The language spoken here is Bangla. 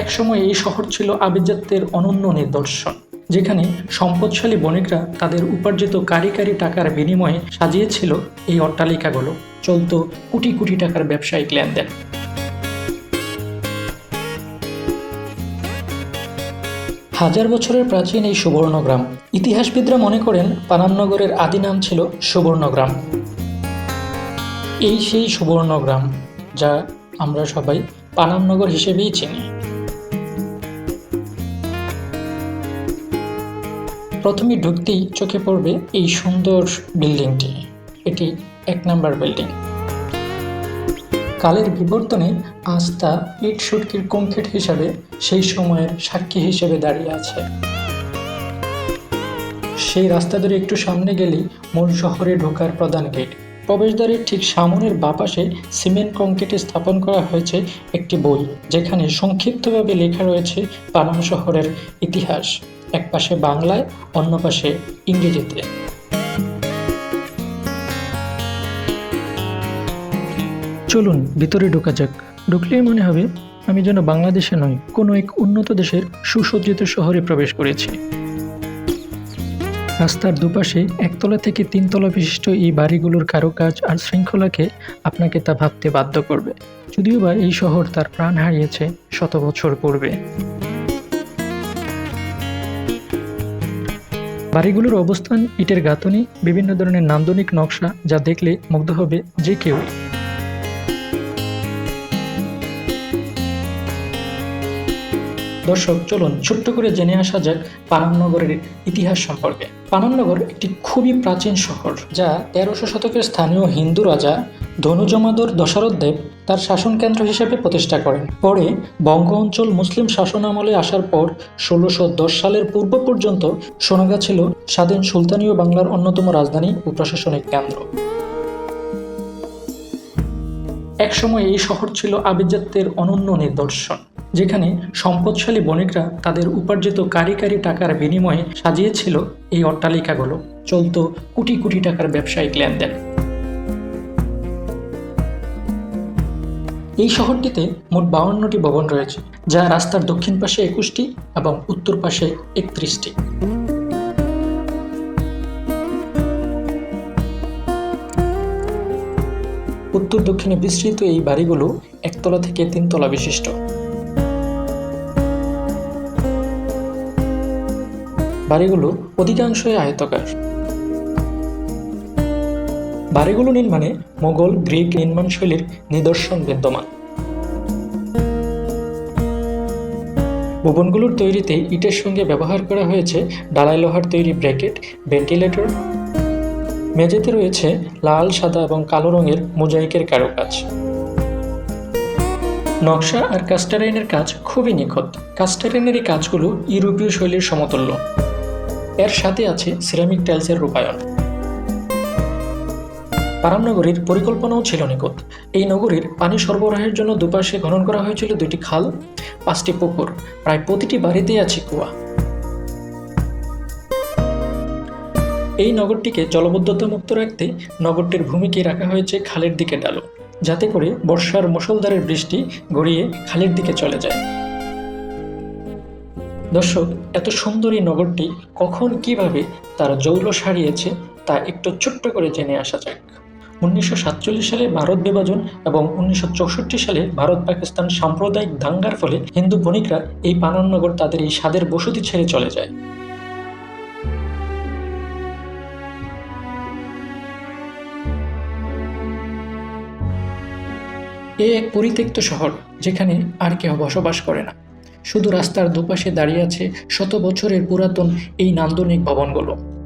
একসময় এই শহর ছিল আভিজাত্যের অনন্য নিদর্শন, যেখানে সম্পদশালী বণিকরা তাদের উপার্জিত কারি কারি টাকার বিনিময়ে সাজিয়েছিল এই অট্টালিকাগুলো। চলতো কোটি কোটি টাকার ব্যবসায়িক লেনদেন। হাজার বছরের প্রাচীন এই সুবর্ণগ্রাম। ইতিহাসবিদরা মনে করেন পানামনগরের আদি নাম ছিল সুবর্ণগ্রাম। এই সেই সুবর্ণগ্রাম, যা আমরা সবাই পানামনগর হিসেবেই চিনি। প্রথমে ঢুকতেই চোখে পড়বে এই সুন্দর বিল্ডিংটি। এটি এক নাম্বার বিল্ডিং। কালের বিবর্তনে আজ তা ইট সুটকির কংক্রিট হিসাবে সেই সময়ের সাক্ষী হিসেবে দাঁড়িয়ে আছে। সেই রাস্তা ধরে একটু সামনে গেলেই মূল শহরে ঢোকার প্রধান গেট। প্রবেশদ্বারের ঠিক সামনের বাপাশে সিমেন্ট কংক্রিটে স্থাপন করা হয়েছে একটি বই, যেখানে সংক্ষিপ্তভাবে লেখা রয়েছে পানাম শহরের ইতিহাস। এক পাশে বাংলায়, অন্য পাশে ইংরেজিতে। চলুন, ভিতরে ঢোকা যাক। ঢুকলেই মনে হবে আমি যেন বাংলাদেশে নয় কোনো এক উন্নত দেশের সুসজ্জিত শহরে প্রবেশ করেছি। রাস্তার দুপাশে একতলা থেকে তিনতলা বিশিষ্ট এই বাড়িগুলোর কারুকাজ আর শৃঙ্খলাকে আপনাকে তা ভাবতে বাধ্য করবে। যদিও বা এই শহর তার প্রাণ হারিয়েছে শত বছর পূর্বে। বাড়িগুলোর অবস্থান ইটের গাঁথনি বিভিন্ন ধরনের নান্দনিক নকশা যা দেখলে মুগ্ধ হবে যে কেউ। দর্শক, চলুন ছোট্ট করে জেনে আসা যাক পানামনগরের ইতিহাস সম্পর্কে। পানামনগর একটি খুবই প্রাচীন শহর, যা তেরোশো শতকের স্থানীয় হিন্দু রাজা ধনুজমাদর দশরথ দেব তার শাসন কেন্দ্র হিসেবে প্রতিষ্ঠা করেন। পরে বঙ্গ অঞ্চল মুসলিম শাসন আমলে আসার পর ষোলোশো সালের পূর্ব পর্যন্ত সোনাগা ছিল স্বাধীন সুলতানীয় বাংলার অন্যতম রাজধানী ও প্রশাসনিক কেন্দ্র। একসময় এই শহর ছিল আভিজাত্যের অনন্য নিদর্শন। যেখানে সম্পদশালী বণিকরা তাদের উপার্জিত কারি কারি টাকার বিনিময়ে সাজিয়েছিল এই অট্টালিকাগুলো। চলত কোটি কোটি টাকার ব্যবসায়িক লেনদেন। এই শহরটিতে মোট বাউন্নটি ভবন রয়েছে, যা রাস্তার দক্ষিণ পাশে একুশটি এবং উত্তর পাশে একত্রিশটি। উত্তর দক্ষিণে বিস্তৃত এই বাড়িগুলো একতলা থেকে তিনতলা বিশিষ্ট। বাড়িগুলো অধিকাংশই আয়তকার। বাড়িগুলো নির্মাণে মোগল, গ্রিক নির্মাণ শৈলীর নিদর্শন বিদ্যমান। ভবনগুলোর তৈরিতে ইটের সঙ্গে ব্যবহার করা হয়েছে ডালাই লোহার তৈরি ব্র্যাকেট, ভেন্টিলেটর। মেঝেতে রয়েছে লাল, সাদা এবং কালো রঙের মোজাইকের কারুকাজ। নকশা আর কাস্টারাইনের কাজ খুবই নিখুঁত। কাস্টারাইনের এই কাজগুলো ইউরোপীয় শৈলীর সমতুল্য। এর সাথে আছে সিরামিক টাইলসের রূপায়ণ। পারামনগরীর পরিকল্পনাও ছিল নিখুঁত। এই নগরীর পানি সরবরাহের জন্য দুপাশে খনন করা হয়েছিল দুটি খাল, পাঁচটি পুকুর, প্রায় প্রতিটি বাড়িতেই আছে কুয়া। এই নগরটিকে জলবদ্ধতা মুক্ত রাখতে নগরটির ভূমিকে রাখা হয়েছে খালের দিকে ডালো, যাতে করে বর্ষার মুষলধারের বৃষ্টি গড়িয়ে খালের দিকে চলে যায়। দর্শক, এত সুন্দর এই নগরটি কখন, কীভাবে তার জৌল সারিয়েছে, তা একটু ছোট্ট করে জেনে আসা যাক। উনিশশো সাতচল্লিশ সালে ভারত বিভাজন এবং উনিশশো চৌষট্টি সালে ভারত পাকিস্তান সাম্প্রদায়িক দাঙ্গার ফলে হিন্দু বণিকরা এই পানাননগর তাদের এই স্বাদের বসতি ছেড়ে চলে যায়। এ এক পরিত্যক্ত শহর, যেখানে আর কেউ বসবাস করে না। শুধু রাস্তার দুপাশে দাঁড়িয়ে আছে শত বছরের পুরাতন এই নান্দনিক ভবনগুলো।